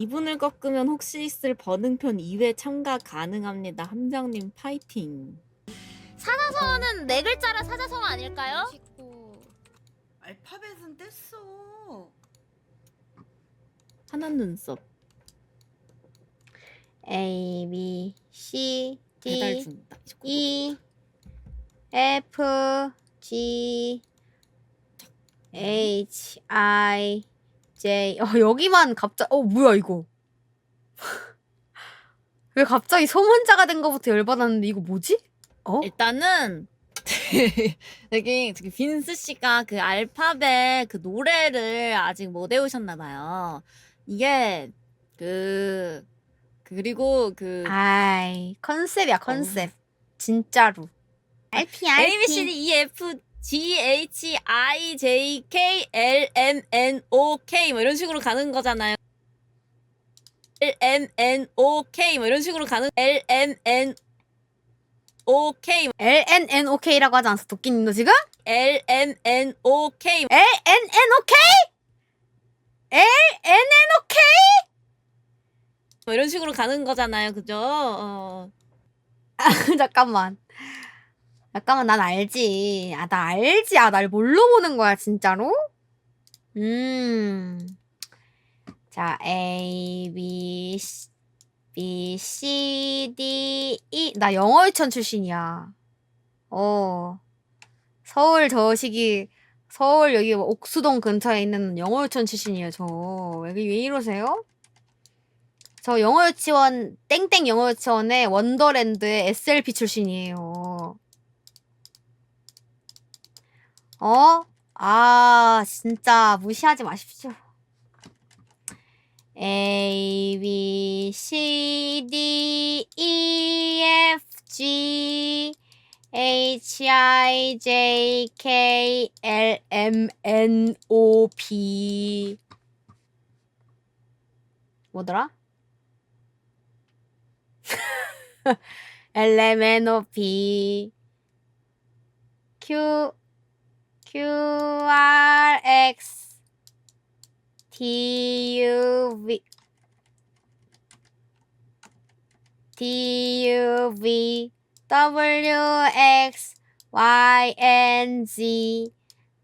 이분을 꺾으면 혹시 있을 버능편 2회 참가 가능합니다. 함장님 파이팅. 사자성어는 네 글자라 사자성어 아닐까요? 알파벳은 뗐어. 하나 눈썹 A B C 배달 D 준다. E F G H I J 어 여기만 갑자 어 뭐야 이거 왜 갑자기 소문자가 된 거부터 열받았는데 이거 뭐지? 어? 일단은 되게 되게 빈스 씨가 그 알파벳 그 노래를 아직 못 외우셨나 봐요. 이게 그 그리고 그 아이 컨셉이야 컨셉 진짜로 RP RP A B C D E F G H I J K L M N O K 뭐 이런 식으로 가는 거잖아요. L M N O K 뭐 이런 식으로 가는 L M N O K L N N O K라고 하지 않았어 도끼님도 지금? L M N O K L N N O K L N N O K 뭐 이런 식으로 가는 거잖아요, 그죠? 어. 잠깐만. 잠깐만, 난 알지. 아, 나 알지. 아, 날 뭘로 보는 거야, 진짜로? 음. 자, A, B, C, B, C, D, E. 나 영어 유치원 출신이야. 어. 서울 저식이, 서울 여기 옥수동 근처에 있는 영어 유치원 출신이에요, 저. 왜, 왜 이러세요? 저 영어 유치원 땡땡 영어 유치원의 원더랜드의 SLP 출신이에요. 어? 아, 진짜 무시하지 마십시오. A B C D E F G H I J K L M N O P 뭐더라? L M N O P Q Q R X T U V T U V W X Y and Z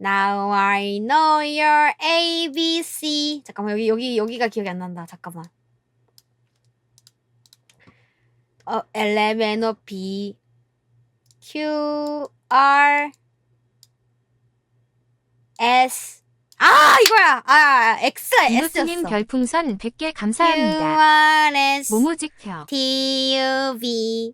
Now I know your ABC 잠깐만 여기 여기 여기가 기억이 안 난다 잠깐만 어, L M N O P Q R S. 아 이거야. 아 이노스님 S였어. 별풍선 100개 Q 감사합니다. R S 모모직혀. T U V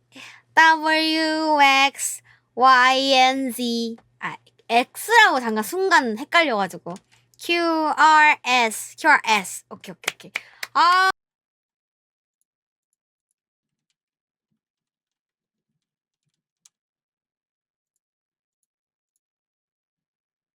W X Y N Z. 아 X라고 잠깐 순간 헷갈려가지고. Q R S. Q R S. 오케이 오케이 오케이. 아